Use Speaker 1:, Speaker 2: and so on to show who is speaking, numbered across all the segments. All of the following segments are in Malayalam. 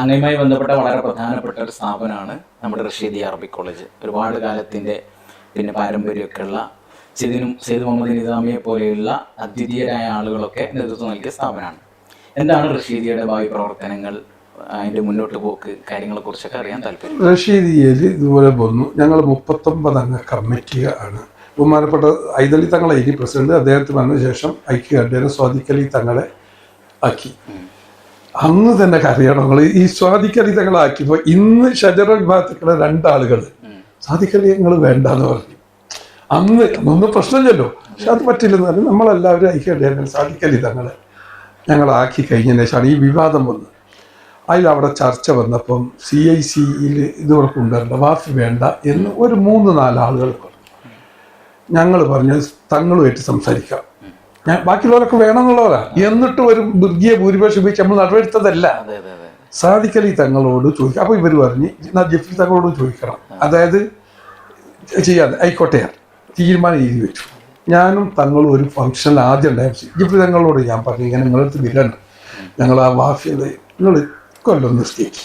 Speaker 1: അങ്ങയുമായി ബന്ധപ്പെട്ട വളരെ പ്രധാനപ്പെട്ട ഒരു സ്ഥാപനമാണ് നമ്മുടെ റഷീദി അറബിക് കോളേജ്. ഒരുപാട് കാലത്തിന്റെ പിന്നെ പാരമ്പര്യമൊക്കെ ഉള്ള സെയ്ദിനും സെയ്ദ് മുഹമ്മദ് നിസാമിയെ പോലെയുള്ള അദ്വിതീയരായ ആളുകളൊക്കെ നേതൃത്വം നൽകിയ സ്ഥാപനമാണ്. എന്താണ് റഷീദിയുടെ ഭാവി പ്രവർത്തനങ്ങൾ അതിന്റെ മുന്നോട്ട് പോക്ക് കാര്യങ്ങളെ കുറിച്ചൊക്കെ അറിയാൻ താല്പര്യം?
Speaker 2: റഷീദിയയിൽ ഇതുപോലെ പോന്നു ഞങ്ങൾ മുപ്പത്തൊമ്പത് അംഗ കമ്മിറ്റി ആണ്. ബഹുമാനപ്പെട്ട ഐദലി തങ്ങളെ ഇനി പ്രസിഡന്റ് അദ്ദേഹത്തിന് വന്ന ശേഷം ഐക്യകണ്ഠേനെ സ്വാദിക്കലി തങ്ങളെ ആക്കി. അന്ന് തന്നെ കറിയണം നിങ്ങൾ ഈ സ്വാദിക്കലി ഇന്ന് ഷജറ വിഭാഗത്തിലുള്ള രണ്ടാളുകൾ സ്വാദിക്കലി ഞങ്ങൾ വേണ്ടെന്ന് പറഞ്ഞു. അന്ന് ഒന്നും പ്രശ്നമില്ലല്ലോ. പക്ഷെ അത് പറ്റില്ലെന്ന് പറഞ്ഞു നമ്മളെല്ലാവരും ഐക്യകണ്ഠേനെ സ്വാദിക്കലി തങ്ങളെ ഞങ്ങളാക്കി കഴിഞ്ഞതിന് ശേഷമാണ് ഈ വിവാദം വന്നത്. അതിൽ അവിടെ ചർച്ച വന്നപ്പം സി ഐ സിയിൽ ഇതുവരെ കൊണ്ടുവരണ്ട വാഫി വേണ്ട എന്ന് ഒരു മൂന്ന് നാല് ആളുകൾ പറഞ്ഞു. ഞങ്ങൾ പറഞ്ഞു തങ്ങളുമായിട്ട് സംസാരിക്കാം. ഞാൻ ബാക്കിയുള്ളവരൊക്കെ വേണമെന്നുള്ളവരാ. എന്നിട്ട് ഒരു മൃഗീയ ഭൂരിപക്ഷം ഉപയോഗിച്ച് നമ്മൾ നടപടിത്തതല്ല സാധിക്കലി തങ്ങളോട് ചോദിക്കാം അപ്പോൾ ഇവർ പറഞ്ഞ് ജഫ്രി തങ്ങളോട് ചോദിക്കണം. അതായത് ചെയ്യാതെ ആയിക്കോട്ടെ തീരുമാനം എഴുതി വെച്ചു. ഞാനും തങ്ങളും ഒരു ഫംഗ്ഷനിൽ ആദ്യം ഉണ്ടായിരുന്നു. ജഫ്രി തങ്ങളോട് ഞാൻ പറഞ്ഞു ഇങ്ങനെ നിങ്ങളടുത്ത് വിരണ്ട് ഞങ്ങൾ ആ വാഫിയത് നിങ്ങൾ കൊല്ലം നിർത്തിയേക്ക്.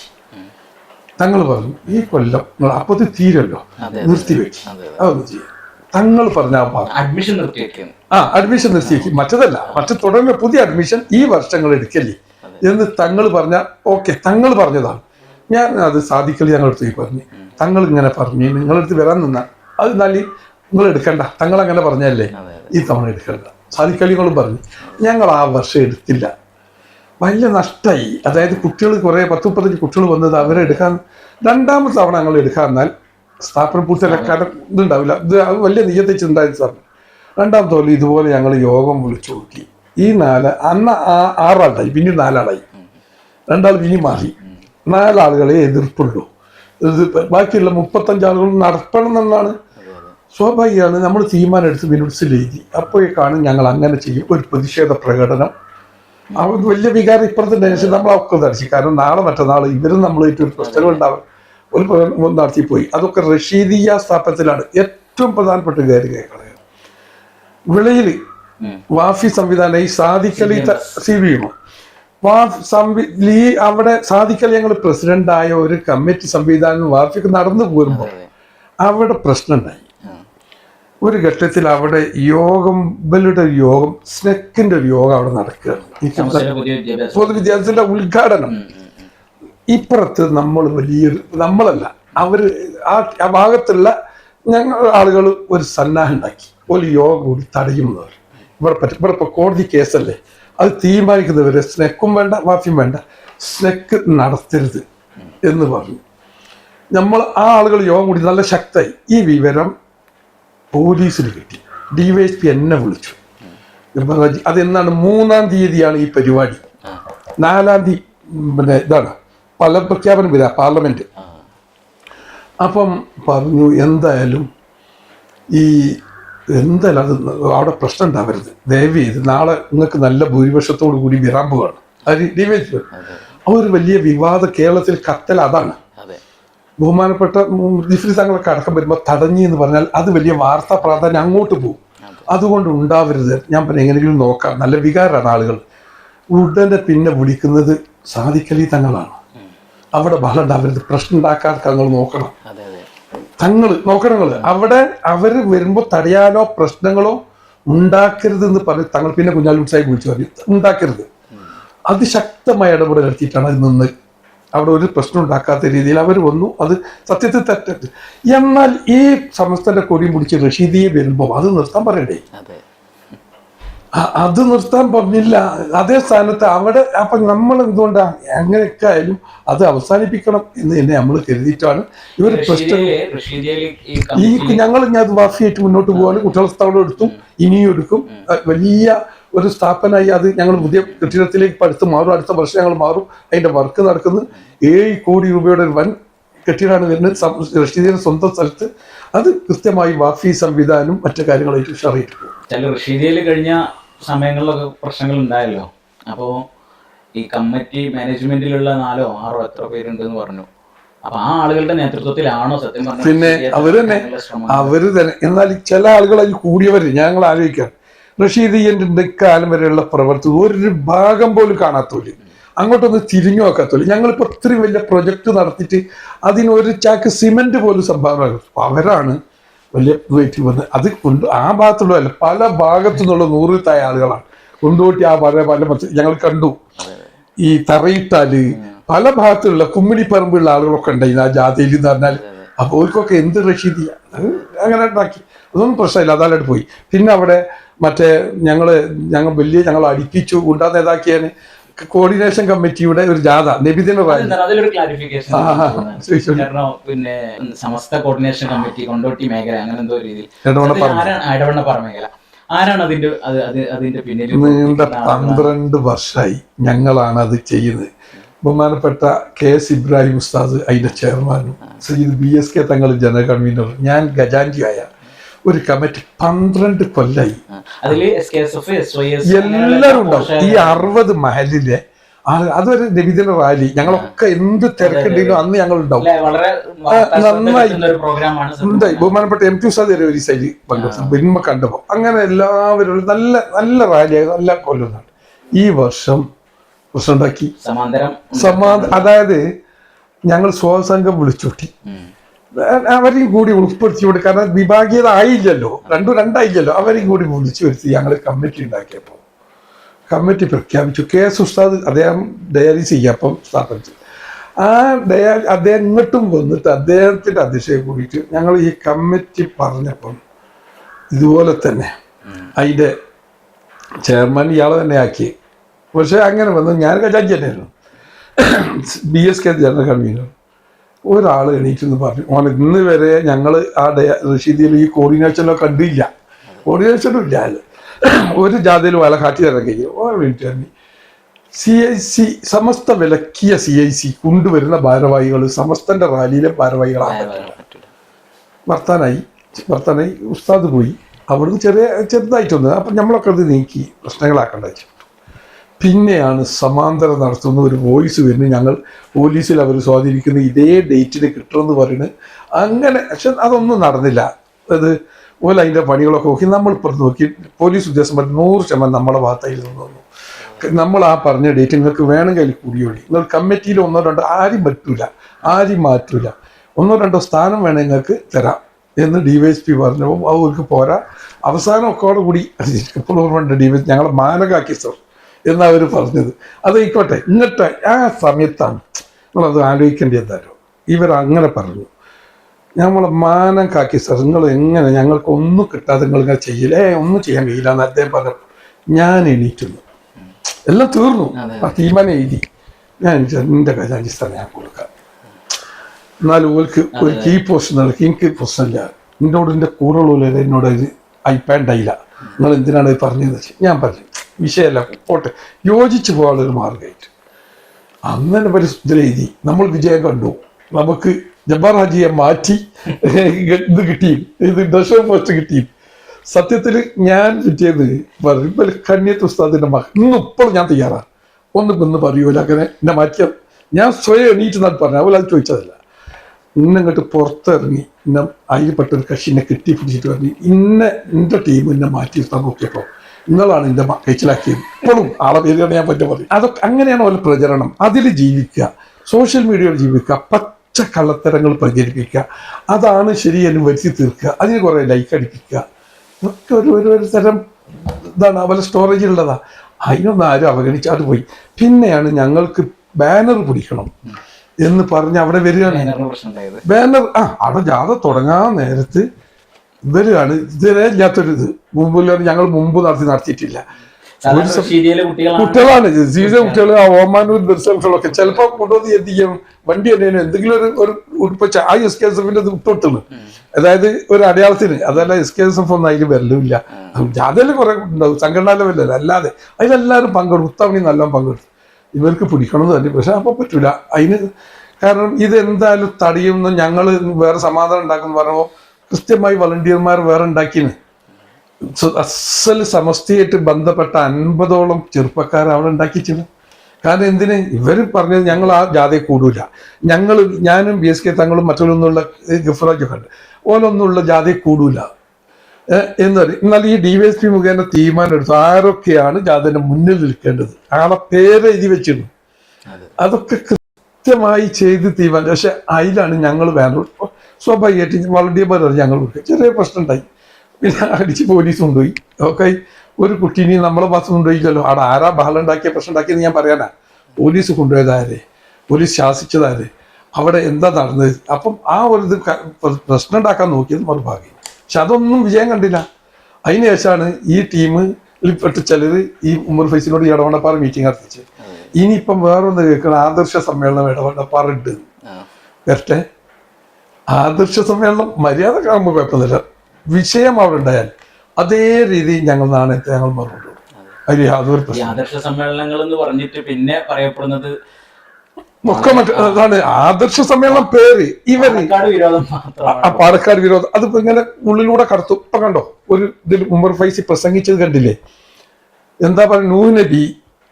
Speaker 2: തങ്ങൾ പറഞ്ഞു ഈ കൊല്ലം നിങ്ങൾ അപ്പത്തിൽ തീരല്ലോ.
Speaker 1: നിർത്തി
Speaker 2: വെച്ചു
Speaker 1: അതെ, അതെ.
Speaker 2: അതൊന്നും ചെയ്യാം. തങ്ങൾ പറഞ്ഞ
Speaker 1: അഡ്മിഷൻ നിർത്തിവെക്കുന്നു.
Speaker 2: ആ അഡ്മിഷൻ നിർത്തിയേക്ക് മറ്റതല്ല മറ്റു തുടർന്ന് പുതിയ അഡ്മിഷൻ ഈ വർഷങ്ങൾ എടുക്കല്ലേ? എന്ന് തങ്ങൾ പറഞ്ഞ ഓക്കെ തങ്ങൾ പറഞ്ഞതാണ്. ഞാൻ അത് സാധിക്കൽ ഞങ്ങളടുത്ത് പറഞ്ഞു. തങ്ങൾ ഇങ്ങനെ പറഞ്ഞു. നിങ്ങളടുത്ത് വരാൻ നിന്ന അത് നല്ല നിങ്ങൾ എടുക്കണ്ട. തങ്ങൾ അങ്ങനെ പറഞ്ഞല്ലേ? ഈ തവണ എടുക്കണ്ട. സാധിക്കലിങ്ങളും പറഞ്ഞു. ഞങ്ങൾ ആ വർഷം എടുത്തില്ല. വലിയ നഷ്ടമായി അതായത് കുട്ടികൾ കുറേ പത്ത് മുപ്പത്തഞ്ച് കുട്ടികൾ വന്നത് അവരെ എടുക്കാൻ രണ്ടാമത്തെ തവണ ഞങ്ങൾ എടുക്കാൻ എന്നാൽ സ്ഥാപനം പൂർത്തിയാക്കാൻ ഇതുണ്ടാവില്ല. ഇത് വലിയ ചിന്തായി സാർ രണ്ടാമത്തെ കൊല്ലം ഇതുപോലെ ഞങ്ങൾ യോഗം വിളിച്ചു നോക്കി. ഈ നാല് അന്ന് ആറാളായി പിന്നെ നാലാളായി. രണ്ടാൾ പിന്നെ മാറി. നാലാളുകളെ എതിർപ്പുള്ളൂ. ഇത് ബാക്കിയുള്ള മുപ്പത്തഞ്ചാളുകൾ നടത്തണം എന്നാണ്. സ്വാഭാവികമാണ് നമ്മൾ തീരുമാനം എടുത്ത് മിനിറ്റ്സിൽ എഴുതി. അപ്പോഴേക്കാണ് ഞങ്ങൾ അങ്ങനെ ചെയ്യും. ഒരു പ്രതിഷേധ പ്രകടനം. അവർ വലിയ വികാരം ഇപ്പുറത്തെ ടെൻഷൻ ഒക്കെ നടത്തി കാരണം നാളെ മറ്റന്നാൾ ഇവരും നമ്മളായിട്ട് ഒരു പ്രശ്നം ഉണ്ടാവും ഒരു നടത്തിപ്പോയി അതൊക്കെ റഷീദിയ സ്ഥാപനത്തിലാണ് ഏറ്റവും പ്രധാനപ്പെട്ട കാര്യം കേൾക്കണത് വിളയിൽ വാഫി സംവിധാനം ഈ സാധിക്കലി സി വി സംവി ഈ അവിടെ സാധിക്കൽ ഞങ്ങൾ പ്രസിഡന്റായ ഒരു കമ്മിറ്റി സംവിധാനം വാഫിക്ക് നടന്നു പോരുമ്പോൾ അവിടെ പ്രശ്നമുണ്ടായി. ഒരു ഘട്ടത്തിൽ അവിടെ യോഗം ഇവരുടെ ഒരു യോഗം സ്നെക്കിന്റെ ഒരു യോഗം അവിടെ നടക്കുകയാണ്. പൊതുവിദ്യാഭ്യാസത്തിന്റെ ഉദ്ഘാടനം. ഇപ്പുറത്ത് നമ്മൾ വലിയൊരു നമ്മളല്ല അവർ ആ ആ ഭാഗത്തുള്ള ഞങ്ങൾ ആളുകൾ ഒരു സന്നാഹം ഉണ്ടാക്കി. ഒരു യോഗ കൂടി തടയുന്നവർ ഇവിടെ പറ്റും ഇവിടെ ഇപ്പൊ കോടതി കേസല്ലേ? അത് തീരുമാനിക്കുന്നവരെ സ്നെക്കും വേണ്ട മാഫിയും വേണ്ട. സ്നെക്ക് നടത്തരുത് എന്ന് പറഞ്ഞു. നമ്മൾ ആ ആളുകൾ യോഗം കൂടി നല്ല ശക്തമായി. ഈ വിവരം പോലീസിന് കിട്ടി. ഡിവൈഎസ്പി എന്നെ വിളിച്ചു. അതെന്നാണ് മൂന്നാം തീയതിയാണ് ഈ പരിപാടി. നാലാം തീയതി പിന്നെ ഇതാണ്. പല പ്രഖ്യാപനം വരിക പാർലമെന്റ്. അപ്പം പറഞ്ഞു എന്തായാലും ഈ എന്തായാലും അത് അവിടെ പ്രശ്നം ഉണ്ടാവരുത്. ദയവ് ചെയ്ത് നാളെ നിങ്ങൾക്ക് നല്ല ഭൂരിപക്ഷത്തോടു കൂടി വരാൻ പോവാണ്. അത് ഒരു വലിയ വിവാദ കേരളത്തിൽ കത്തൽ അതാണ്. ബഹുമാനപ്പെട്ട ജിഫ്രി തങ്ങളൊക്കെ അടക്കം വരുമ്പോൾ തടഞ്ഞി എന്ന് പറഞ്ഞാൽ അത് വലിയ വാർത്താ പ്രാധാന്യം അങ്ങോട്ട് പോകും. അതുകൊണ്ട് ഉണ്ടാവരുത്. ഞാൻ പറഞ്ഞു എങ്ങനെയെങ്കിലും നോക്കാം. നല്ല വികാരമാണ് ആളുകൾ. ഉടനെ പിന്നെ വിളിക്കുന്നത് സാധിക്കലി തങ്ങളാണ്. അവിടെ ബഹളം ഉണ്ടാവരുത് പ്രശ്നം ഉണ്ടാക്കാൻ തങ്ങൾ നോക്കണം.
Speaker 1: അതെ അതെ.
Speaker 2: തങ്ങൾ നോക്കണം അവിടെ അവർ വരുമ്പോൾ തടയാനോ പ്രശ്നങ്ങളോ ഉണ്ടാക്കരുത് എന്ന് പറഞ്ഞ് തങ്ങൾ പിന്നെ കുഞ്ഞാലി സാഹിബ് വിളിച്ചു പറഞ്ഞു. ഉണ്ടാക്കരുത്. അതിശക്തമായ ഇടപെടൽ നടത്തിയിട്ടാണ് അതിൽ നിന്ന് അവിടെ ഒരു പ്രശ്നം ഉണ്ടാക്കാത്ത രീതിയിൽ അവർ വന്നു. അത് സത്യത്തിൽ തെറ്റ എന്നാൽ ഈ സമസ്തന്റെ കൊടിയും പിടിച്ച് റഷീദിയെ വരുമ്പോൾ അത് നിർത്താൻ പറയണ്ടേ?
Speaker 1: അതെ
Speaker 2: നിർത്താൻ പറഞ്ഞില്ല. അതേ സ്ഥാനത്ത് അവിടെ അപ്പൊ നമ്മൾ എന്തുകൊണ്ടാ എങ്ങനെയൊക്കെ ആയാലും അത് അവസാനിപ്പിക്കണം എന്ന് തന്നെ നമ്മൾ കരുതിയിട്ടാണ് ഇവർ പ്രശ്നം
Speaker 1: ഈ
Speaker 2: ഞങ്ങൾ ഞാൻ അത് വാസിയായിട്ട് മുന്നോട്ട് പോകാൻ കുട്ടികളെ എടുത്തും ഇനിയും എടുക്കും. വലിയ ഒരു സ്ഥാപനമായി അത് ഞങ്ങൾ പുതിയ കെട്ടിടത്തിലേക്ക് പഠിത്തം അടുത്ത് മാറും. അടുത്ത വർഷം ഞങ്ങൾ മാറും. അതിന്റെ വർക്ക് നടക്കുന്നത് ഏഴ് കോടി രൂപയുടെ ഒരു വൻ കെട്ടിടമാണ് വരുന്നത്. റഷീദിയുടെ സ്വന്തം സ്ഥലത്ത്. അത് കൃത്യമായി വാഫി സംവിധാനം മറ്റു കാര്യങ്ങളായിട്ട് ഉഷാറായിട്ട് പോകും
Speaker 1: ചില റഷീദിയയിൽ കഴിഞ്ഞ സമയങ്ങളിലൊക്കെ പ്രശ്നങ്ങൾ ഉണ്ടായല്ലോ. അപ്പോൾ ഈ കമ്മിറ്റി മാനേജ്മെന്റിലുള്ള നാലോ ആറോ എത്ര പേരുണ്ട് എന്ന് പറഞ്ഞു. അപ്പൊ ആ ആളുകളുടെ നേതൃത്വത്തിലാണോ സത്യം
Speaker 2: പിന്നെ
Speaker 1: അവർ
Speaker 2: അവർ തന്നെ
Speaker 1: അവർ
Speaker 2: അവർ തന്നെ. എന്നാൽ ചില ആളുകൾ അതിൽ കൂടിയവർ ഞങ്ങൾ ആലോചിക്കാം. റഷീദിയന്റെ കാലം വരെയുള്ള പ്രവർത്തനം ഒരു ഭാഗം പോലും കാണാത്തോൽ അങ്ങോട്ടൊന്ന് തിരിഞ്ഞു നോക്കാത്തുള്ളൂ ഞങ്ങളിപ്പോൾ ഇത്രയും വലിയ പ്രൊജക്ട് നടത്തിയിട്ട് അതിനൊരു ചാക്ക് സിമെന്റ് പോലും സംഭാവന. അവരാണ് വലിയ വീട്ടിൽ വന്ന് അത് കൊണ്ട് ആ ഭാഗത്തുള്ളതല്ല പല ഭാഗത്തു നിന്നുള്ള നൂറിലത്തായ ആളുകളാണ്. കൊണ്ടോട്ടി ആ പല പല ഞങ്ങൾ കണ്ടു. ഈ തറയിട്ടാൽ പല ഭാഗത്തുള്ള കുമ്മിണിപ്പറമ്പുള്ള ആളുകളൊക്കെ ഉണ്ടായിരുന്നു ആ ജാതിയിൽ എന്ന് പറഞ്ഞാൽ അപ്പോൾ അവർക്കൊക്കെ എന്ത് റഷീദ്? അങ്ങനെ ഉണ്ടാക്കി. അതൊന്നും പ്രശ്നമില്ല അതാലോട്ട് പോയി. പിന്നെ അവിടെ മറ്റേ ഞങ്ങൾ ഞങ്ങൾ വലിയ ഞങ്ങൾ അടുപ്പിച്ചു ഗുണ്ടാ നേതാക്കിയാണ്. കോർഡിനേഷൻ കമ്മിറ്റിയുടെ ഒരു ജാഥ നബിദിന
Speaker 1: അതിലൊരു ക്ലാരിഫിക്കേഷൻ. കാരണം പിന്നെ സമസ്ത കോർഡിനേഷൻ കമ്മിറ്റി കൊണ്ടോട്ടി മേഖല അങ്ങനെ എന്തോ രീതിയിൽ.
Speaker 2: ഇടവണ്ണപ്പാറ.
Speaker 1: മേഖല. ആരാണ് അതിന്റെ അത് അത് അതിന്റെ പിന്നിൽ
Speaker 2: നീണ്ട പന്ത്രണ്ട് വർഷമായി ഞങ്ങളാണ് അത് ചെയ്യുന്നത്. ബഹുമാനപ്പെട്ട കെ എസ് ഇബ്രാഹിം ഉസ്താദ് അതിന്റെ ചെയർമാനും Sayyid B S K Thangal general കൺവീനറും ഞാൻ ഗജാൻജിയായ ഒരു കമ്മിറ്റി പന്ത്രണ്ട് കൊല്ലായി. എല്ലാവരും ഉണ്ടാവും. ഈ അറുപത് മഹലിലെ അതൊരു നബിദിന റാലി ഞങ്ങളൊക്കെ എന്ത് തിരക്കുണ്ടെങ്കിലും അന്ന് ഞങ്ങൾ ഉണ്ടാവും നന്നായി. എന്തായി ബഹുമാനപ്പെട്ട എം ടി ഉസാദ് ഒരു ശൈലി പങ്കെടുത്തു. ബിന്മ കണ്ടപ്പോ അങ്ങനെ എല്ലാവരും നല്ല നല്ല റാലിയായി നല്ല കൊല്ലുന്നുണ്ട് ഈ വർഷം പ്രശ്നമുണ്ടാക്കി.
Speaker 1: സമാന്തരം
Speaker 2: സമാ അതായത് ഞങ്ങൾ സ്വസംഘം വിളിച്ചൂട്ടി
Speaker 1: ഉം.
Speaker 2: അവരെയും കൂടി ഉൾപ്പെടുത്തി കൊടുക്കുക കാരണം വിഭാഗീയത ആയില്ലല്ലോ രണ്ടും രണ്ടായില്ലല്ലോ. അവരെയും കൂടി വിളിച്ചു വരുത്തി ഞങ്ങൾ കമ്മിറ്റി ഉണ്ടാക്കിയപ്പോൾ. കമ്മിറ്റി പ്രഖ്യാപിച്ചു. കെ എസ് ഉസ്താദ് അദ്ദേഹം ഡയറി ചെയ്യപ്പം സ്ഥാപിച്ചു ആ ഡയാ അദ്ദേഹം ഇങ്ങോട്ടും വന്നിട്ട് അദ്ദേഹത്തിന്റെ അധ്യക്ഷയെ കൂടിയിട്ട് ഞങ്ങൾ ഈ കമ്മിറ്റി പറഞ്ഞപ്പം ഇതുപോലെ തന്നെ അതിന്റെ ചെയർമാൻ ഇയാളെ തന്നെ ആക്കി. പക്ഷേ അങ്ങനെ വന്നു. ഞാൻ ജഡ്ജ് തന്നെയായിരുന്നു. B S K general convener. ഒരാൾ എണീറ്റെന്ന് പറഞ്ഞു. ഓൻ ഇന്ന് വരെ ഞങ്ങൾ ആ റഷീദിയിൽ ഈ കോർഡിനേഷനോ കണ്ടില്ല. കോർഡിനേഷനും ഇല്ല ഒരു ജാതിയിൽ വല കാറ്റി ഇറങ്ങി ഓരോ മിനിറ്റ് തന്നെ സി ഐ സി സമസ്ത വിലക്കിയ സി ഐ സി കൊണ്ടുവരുന്ന ഭാരവാഹികൾ സമസ്തന്റെ റാലിയിലെ ഭാരവാഹികളാണ്. വർത്താനായി വർത്താനായി ഉസ്താദ് പോയി. അവിടുന്ന് ചെറിയ ചെറുതായിട്ടൊന്ന്. അപ്പം നമ്മളൊക്കെ അത് നീക്കി പ്രശ്നങ്ങളാക്കേണ്ട വെച്ചു പിന്നെയാണ് സമാന്തരം നടത്തുന്ന ഒരു വോയിസ് വരുന്നത്. ഞങ്ങൾ പോലീസിൽ അവർ സ്വാധീനിക്കുന്ന ഇതേ ഡേറ്റിന് കിട്ടുമെന്ന് പറയുന്നത്. അങ്ങനെ പക്ഷെ അതൊന്നും നടന്നില്ല. അത് ഓല അതിന്റെ പണികളൊക്കെ നോക്കി. നമ്മൾ ഇപ്പുറത്ത് നോക്കി. പോലീസ് പറഞ്ഞു നൂറ് ശതമാനം നമ്മളെ ഭാഗത്തായിരുന്നു തോന്നുന്നു നമ്മൾ ആ പറഞ്ഞ ഡേറ്റ് നിങ്ങൾക്ക് വേണമെങ്കിൽ കൂടിയോളി. നിങ്ങൾ കമ്മിറ്റിയിൽ ഒന്നോ രണ്ടോ ആരും പറ്റൂല. ആരും മാറ്റൂല. ഒന്നോ രണ്ടോ സ്ഥാനം വേണമെങ്കിൽ നിങ്ങൾക്ക് തരാം എന്ന് ഡി വൈ എസ് പി പറഞ്ഞപ്പോൾ അവർക്ക് പോരാ. അവസാനം ഒക്കെ കൂടി ഇപ്പോൾ ഓർമ്മയുണ്ട് ഡി വൈ ഞങ്ങളെ മാനകാക്കി സർ. എന്ന് അവർ പറഞ്ഞത് അതായിക്കോട്ടെ ഇങ്ങോട്ട് ആ സമയത്താണ് നിങ്ങളത് ആലോചിക്കേണ്ടി എന്തായാലും ഇവർ അങ്ങനെ പറഞ്ഞു. നമ്മളെ മാനം കാക്കി സർ നിങ്ങൾ എങ്ങനെ ഞങ്ങൾക്ക് ഒന്നും കിട്ടാതെ നിങ്ങൾ ഇങ്ങനെ ചെയ്യില്ല? ഏ ഒന്നും ചെയ്യാൻ കഴിയില്ല എന്ന് അദ്ദേഹം പറഞ്ഞു. ഞാൻ എണീറ്റുന്നു എല്ലാം തീർന്നു.
Speaker 1: അതെ.
Speaker 2: ആ തീരുമാനം എഴുതി. ഞാൻ എന്റെ എന്റെ സ്ഥലം ഞാൻ കൊടുക്കാം. എന്നാലും ഓൽക്ക് ഒരു കീ പോസ്റ്റ് നടക്കി എനിക്ക് പ്രശ്നമില്ല. എന്നോട് എന്റെ കൂടെയുള്ള എന്നോട് ഇത് അയപ്പാണ്ടായില്ല നിങ്ങൾ എന്തിനാണ് പറഞ്ഞതെന്ന് വെച്ചാൽ ഞാൻ പറഞ്ഞു. വിഷയമല്ല പോട്ടെ. യോജിച്ചു പോകാനുള്ളൊരു മാർഗമായിട്ട്. അങ്ങനെ പരിസ്ഥിതി എഴുതി നമ്മൾ വിജയം കണ്ടു. നമുക്ക് ജബ്ബാർ ഹാജിയെ മാറ്റി ഇത് കിട്ടിയും ഇത് ദശം പോസ്റ്റ് കിട്ടിയും. സത്യത്തിൽ ഞാൻ കിട്ടിയത് പറയുമ്പോൾ കണ്ണിയത്ത് ഉസ്താദിന്റെ മകൻ. ഇന്ന് ഇപ്പോൾ ഞാൻ തയ്യാറാണ്. ഒന്ന് ഇന്ന് പറയൂല അങ്ങനെ എന്നെ മാറ്റിയ ഞാൻ സ്വയം എണീറ്റ് നാട്ടിൽ പറഞ്ഞു അവൾ അത് ചോദിച്ചതല്ല. ഇന്നങ്ങോട്ട് പുറത്തിറങ്ങി ഇന്ന അതിൽപ്പെട്ട ഒരു കക്ഷിനെ കെട്ടിപ്പിടിച്ചിട്ട് പറഞ്ഞു ഇന്ന എന്റെ ടീം എന്നെ മാറ്റി നിർത്താൻ നോക്കിയപ്പോൾ നിങ്ങളാണ് എന്റെ കഴിച്ചിലാക്കിയത് ഇപ്പോഴും ആളെ പേര് ഞാൻ പറ്റും പറയും. അതൊക്കെ അങ്ങനെയാണ് ഓരോ പ്രചരണം. അതിൽ ജീവിക്കുക. സോഷ്യൽ മീഡിയയിൽ ജീവിക്കുക. പച്ച കള്ളത്തരങ്ങൾ പ്രചരിപ്പിക്കുക. അതാണ് ശരി എന്ന് വരുത്തി തീർക്കുക. അതിന് കുറേ ലൈക്ക് അടിപ്പിക്കുക. ഇതൊക്കെ ഒരു ഒരു തരം ഇതാണ്. അവരുടെ സ്റ്റോറേജിലുള്ളതാ അതിനൊന്നും ആരും അത് പോയി. പിന്നെയാണ് ഞങ്ങൾക്ക് ബാനർ പിടിക്കണം എന്ന് പറഞ്ഞ് അവിടെ വരികയാണ്. ബാനർ ആ അവിടെ ജാഥ തുടങ്ങാൻ നേരത്ത് ഇവരാണ് ഇതുവരെ ഇല്ലാത്തൊരു ഇത് മുമ്പിൽ ഞങ്ങൾ മുമ്പ് നടത്തി നടത്തിയിട്ടില്ല.
Speaker 1: കുട്ടികളാണ്.
Speaker 2: ജീവിത കുട്ടികൾ ആ ഓമാനൂർ ദർശനങ്ങളൊക്കെ ചിലപ്പോൾ കൊണ്ടുവന്ന് എന്ത് ചെയ്യും? വണ്ടി തന്നെ എന്തെങ്കിലും ഒരു ഒരു ആ എസ് കെ എസ് എഫിന്റെ വിട്ടോട്ടുള്ളൂ അതായത് ഒരു അടയാളത്തിന്. അതല്ല എസ് കെ എസ് എഫ് ഒന്നും അതിൽ വരലുമില്ല ജാഥയിൽ കുറെ ഉണ്ടാവും. സംഘടനാ ലെവലല്ല അല്ലാതെ അതിലെല്ലാവരും പങ്കെടുക്കും. ഉത്തവണയും നല്ലോണം പങ്കെടുത്തു ഇവർക്ക് പിടിക്കണമെന്ന് തന്നെ. പക്ഷെ അപ്പൊ പറ്റൂല. അതിന് കാരണം ഇത് എന്തായാലും തടയുമെന്ന് ഞങ്ങൾ വേറെ സമാധാനം ഉണ്ടാക്കുന്നു പറയുമ്പോൾ കൃത്യമായി വളണ്ടിയർമാർ വേറെ ഉണ്ടാക്കിന്. അസൽ സമസ്തയായിട്ട് ബന്ധപ്പെട്ട അൻപതോളം ചെറുപ്പക്കാർ അവിടെ ഉണ്ടാക്കിച്ചിരുന്നു കാരണം എന്തിന്? ഇവർ പറഞ്ഞത് ഞങ്ങൾ ആ ജാഥയെ കൂടൂല. ഞങ്ങൾ ഞാനും ബി എസ് കെ തങ്ങളും മറ്റുള്ളൊന്നുള്ള ഗഫറാജൊക്കെ ഉണ്ട്. ഓലൊന്നുള്ള ജാഥയെ കൂടൂല. എന്ന് പറയും. എന്നാൽ ഈ ഡി വൈ എസ് പി മുഖേന തീരുമാനം എടുത്തു. ആരൊക്കെയാണ് ജാഥയുടെ മുന്നിൽ നിൽക്കേണ്ടത്? ആളെ പേര് എഴുതി വെച്ചിരുന്നു. അതൊക്കെ കൃത്യമായി ചെയ്ത് തീരുമാനം. പക്ഷെ അതിലാണ് ഞങ്ങൾ ബാംഗ്ലൂർ സ്വാഭാവികമായിട്ട് വളണ്ടിയർമാർ ഞങ്ങൾ കൊടുക്കുക ചെറിയ പ്രശ്നം ഉണ്ടായി പിന്നെ അടിച്ച് പോലീസ് കൊണ്ടുപോയി. ഓക്കെ. ഒരു കുട്ടീനെ നമ്മളെ ബസ് കൊണ്ടുപോയിക്കല്ലോ അവിടെ ആരാ ബഹളം ഉണ്ടാക്കിയ പ്രശ്നം ഉണ്ടാക്കിയെന്ന് ഞാൻ പറയാനാ. പോലീസ് കൊണ്ടുപോയതാരെ. പോലീസ് ശാസിച്ചതാരെ. അവിടെ എന്താ നടന്നത്? അപ്പം ആ ഒരു ഇത് പ്രശ്നം ഉണ്ടാക്കാൻ നോക്കിയത് മറുഭാഗം. പക്ഷെ അതൊന്നും വിജയം കണ്ടില്ല. അതിന് ശേഷമാണ് ഈ ടീമിൽ പെട്ട് ചിലർ ഈ ഉമ്മർ ഫൈസിനോട് ഇടവണ്ടപ്പാറ ഇടവണ്ണപ്പാറ മീറ്റിംഗ് നടത്തിച്ച് ഇനിയിപ്പം വേറൊന്ന് കേൾക്കണം. ആദർശ സമ്മേളനം ഇടവണ്ണപ്പാറ ഉണ്ട്. വരട്ടെ. ആദർശ സമ്മേളനം മര്യാദ കാണുമ്പോൾ കുഴപ്പമില്ല വിഷയം അവിടെ ഉണ്ടായാൽ അതേ രീതിയിൽ ഞങ്ങൾ നാണയത്തെ ഞങ്ങൾ മറുപടി. അതിൽ യാതൊരു പ്രശ്നം
Speaker 1: ആദർശ സമ്മേളനങ്ങൾ എന്ന് പറഞ്ഞിട്ട് പിന്നെ പറയപ്പെടുന്നത്
Speaker 2: ഒക്കെ മറ്റേ അതാണ് ആദർശ സമ്മേളനം പേര് ഇവർ.
Speaker 1: പാലക്കാട് വിരോധം
Speaker 2: അതിപ്പോ ഇങ്ങനെ ഉള്ളിലൂടെ കടത്തും. ഇപ്പൊ കണ്ടോ ഒരു ഇതിൽ ഉമർ ഫൈസി പ്രസംഗിച്ചത് കണ്ടില്ലേ? എന്താ പറയുക നൂഹ് നബി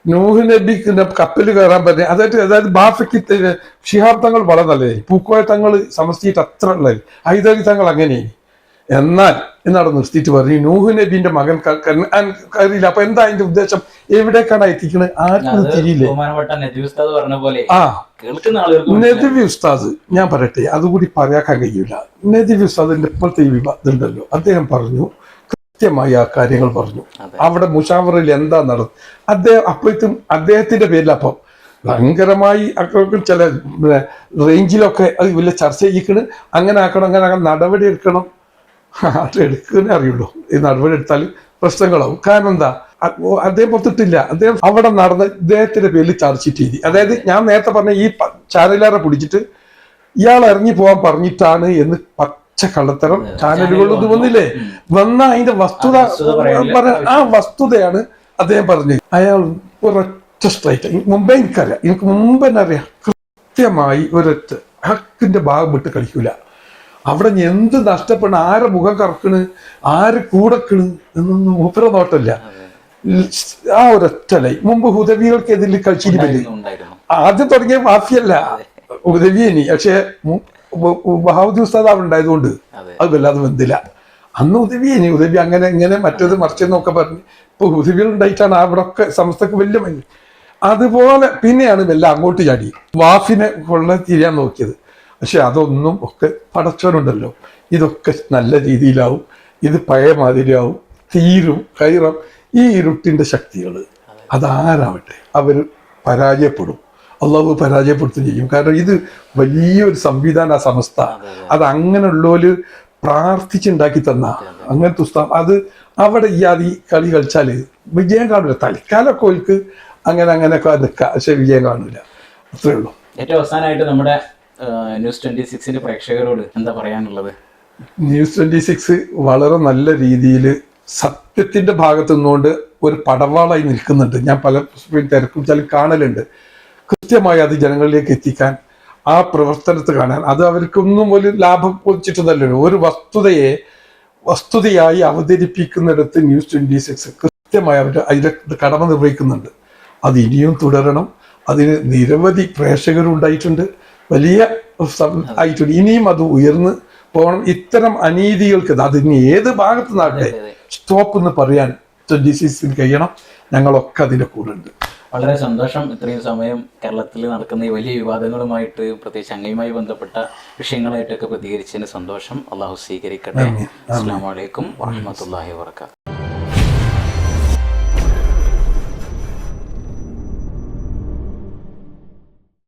Speaker 2: നൂഹ് നബിക്ക് കപ്പൽ കയറാൻ പറ്റുക അതായത് അതായത് ബാഫയ്ക്ക് ഷിഹാബ് തങ്ങൾ വളരെ നല്ലതായി പൂക്കോയ തങ്ങൾ സമസ്തിയിട്ട് അത്ര ഉള്ളത് ഹൈദരി തങ്ങൾ അങ്ങനെയായി. എന്നാൽ എന്നാണ് നിർത്തിയിട്ട് പറഞ്ഞു നൂഹ് നബീന്റെ മകൻ കയറിയില്ല. അപ്പൊ എന്താ അതിന്റെ ഉദ്ദേശം? എവിടേക്കാണ് എത്തിക്കുന്നത് ആർക്കും തിരിയില്ലേ? ആ. നദിവി ഉസ്താദ് ഞാൻ പറയട്ടെ അതുകൂടി പറയാക്കാൻ കഴിയില്ല നദിവി ഉസ്താദിന്റെ ഇപ്പോഴത്തെ ഈ വിവാദം ഉണ്ടല്ലോ. അദ്ദേഹം പറഞ്ഞു കൃത്യമായി ആ കാര്യങ്ങൾ പറഞ്ഞു. അവിടെ മുഷാവറിൽ എന്താ നടന്നത് അദ്ദേഹം അപ്പോഴത്തും അദ്ദേഹത്തിന്റെ പേരിൽ അപ്പം ഭയങ്കരമായി അക്രമത്തിൽ ചില റേഞ്ചിലൊക്കെ അത് വലിയ ചർച്ച ചെയ്യിക്കണ്. അങ്ങനെ ആക്കണം അങ്ങനെ ആക്കണം നടപടി എടുക്കണം. അത് എടുക്കുന്നേ അറിയുള്ളൂ. ഈ നടപടി എടുത്താൽ പ്രശ്നങ്ങളാവും. കാരണം എന്താ? അദ്ദേഹം പുറത്തിട്ടില്ല. അദ്ദേഹം അവിടെ നടന്ന ഇദ്ദേഹത്തിന്റെ പേരിൽ ചർച്ച ചെയ്തി. അതായത് ഞാൻ നേരത്തെ പറഞ്ഞ ഈ ചാനലാറെ ചാനലുകാരെ പിടിച്ചിട്ട് ഇയാൾ ഇറങ്ങി പോകാൻ പറഞ്ഞിട്ടാണ് എന്ന് പച്ച കള്ളത്തരം ചാനലുകളിൽ ഇത് വന്നില്ലേ? വന്ന അതിന്റെ വസ്തുത
Speaker 1: ആ
Speaker 2: വസ്തുതയാണ് അദ്ദേഹം പറഞ്ഞത്. അയാൾ ഒരൊറ്റ സ്ട്രൈറ്റ് മുമ്പേ എനിക്കറിയാം. എനിക്ക് മുമ്പ് തന്നെ അറിയാം. കൃത്യമായി ഒരൊറ്റ ഹക്കിന്റെ ഭാഗം വിട്ട് കളിക്കൂല. അവിടെ എന്ത് നഷ്ടപ്പെടണം ആരെ മുഖം കറക്കണ് ആര് കൂടക്കണ് എന്നൊന്നും മൂപ്പര നോട്ടല്ല ആ ഒരൊറ്റ ലൈ മുമ്പ് ഹുദവികൾക്കെതിരിൽ
Speaker 1: ഉണ്ടായിരുന്നു
Speaker 2: ആദ്യം തുടങ്ങിയ മാഫിയല്ല. ഹുദവിയനി പക്ഷേ ബഹാവുദ്ദീൻ ഉസ്താദ് അവിടെ ഉണ്ടായതുകൊണ്ട്
Speaker 1: അതെ.
Speaker 2: വല്ലാതെ ബന്ധില്ല അന്ന് ഉദവി ഇനി ഉദവി അങ്ങനെ ഇങ്ങനെ മറ്റേത് മറിച്ചെന്നൊക്കെ പറഞ്ഞ് ഇപ്പൊ ഉദവികൾ ഉണ്ടായിട്ടാണ് അവിടെ ഒക്കെ സമസ്തക്ക് വലിയ മഞ്ഞ് അതുപോലെ പിന്നെയാണ് വല്ല അങ്ങോട്ട് ചാടി. വാഫിനെ കൊള്ള തിരിയാൻ നോക്കിയത്. പക്ഷെ അതൊന്നും ഒക്കെ പടച്ചവരുണ്ടല്ലോ. ഇതൊക്കെ നല്ല രീതിയിലാവും. ഇത് പഴയ മാതിരിയാവും. തീരും കയറും ഈ ഇരുട്ടിന്റെ ശക്തികൾ അതാരാവട്ടെ? അവർ പരാജയപ്പെടും. അള്ളാഹു പരാജയപ്പെടുത്തുകയും. ചെയ്യും കാരണം ഇത് വലിയൊരു സംവിധാന സമസ്ത. അത് അങ്ങനെയുള്ളവര് പ്രാർത്ഥിച്ചുണ്ടാക്കി തന്ന അങ്ങനത്തെ ഉസ്താം അത് അവിടെ ഈ അതി കളി കളിച്ചാൽ വിജയം കാണില്ല തൽക്കാലമൊക്കെ ഓൽക്ക് അങ്ങനെ അങ്ങനെയൊക്കെ നിൽക്കാം പക്ഷെ വിജയം കാണില്ല അത്രേ ഉള്ളൂ.
Speaker 1: ഏറ്റവും അവസാനമായിട്ട് നമ്മുടെ ന്യൂസ് ട്വന്റി സിക്സിന്റെ പ്രേക്ഷകരോട് എന്താ പറയാനുള്ളത്?
Speaker 2: ന്യൂസ് ട്വന്റി സിക്സ് വളരെ നല്ല രീതിയിൽ സത്യത്തിന്റെ ഭാഗത്തു നിന്നുകൊണ്ട് ഒരു പടവാളായി നിൽക്കുന്നുണ്ട്. ഞാൻ പല തിരക്കും ചില കാണലുണ്ട്. കൃത്യമായി അത് ജനങ്ങളിലേക്ക് എത്തിക്കാൻ ആ പ്രവർത്തനത്തെ കാണാൻ. അത് അവർക്കൊന്നും ഒരു ലാഭം പൊതിച്ചിട്ടൊന്നല്ലല്ലോ ഒരു വസ്തുതയെ വസ്തുതയായി അവതരിപ്പിക്കുന്നിടത്ത് ന്യൂസ് ട്വന്റി സിക്സ് കൃത്യമായി അവർ അതിലെ കടമ നിർവഹിക്കുന്നുണ്ട്. അത് ഇനിയും തുടരണം. അതിന് നിരവധി പ്രേക്ഷകരുണ്ടായിട്ടുണ്ട് വലിയ ആയിട്ടുണ്ട്. ഇനിയും അത് ഉയർന്ന് പോകണം. ഇത്തരം അനീതികൾക്ക് അത് ഇനി ഏത് ഭാഗത്ത് നിന്നാകട്ടെ സ്റ്റോപ്പ് എന്ന് പറയാൻ ട്വന്റി സിക്സിന് കഴിയണം. ഞങ്ങളൊക്കെ അതിന്റെ കൂടെ ഉണ്ട്
Speaker 1: വളരെ സന്തോഷം ഇത്രയും സമയം കേരളത്തിൽ നടക്കുന്ന ഈ വലിയ വിവാദങ്ങളുമായിട്ട് പ്രത്യേകിച്ച് അങ്ങയുമായി ബന്ധപ്പെട്ട വിഷയങ്ങളായിട്ടൊക്കെ പ്രതികരിച്ചതിന് സന്തോഷം. അള്ളാഹു സ്വീകരിക്കട്ടെ. അസ്സാം വലൈക്കും വാഹമത്തല്ലാഹി വർക്കാത്തു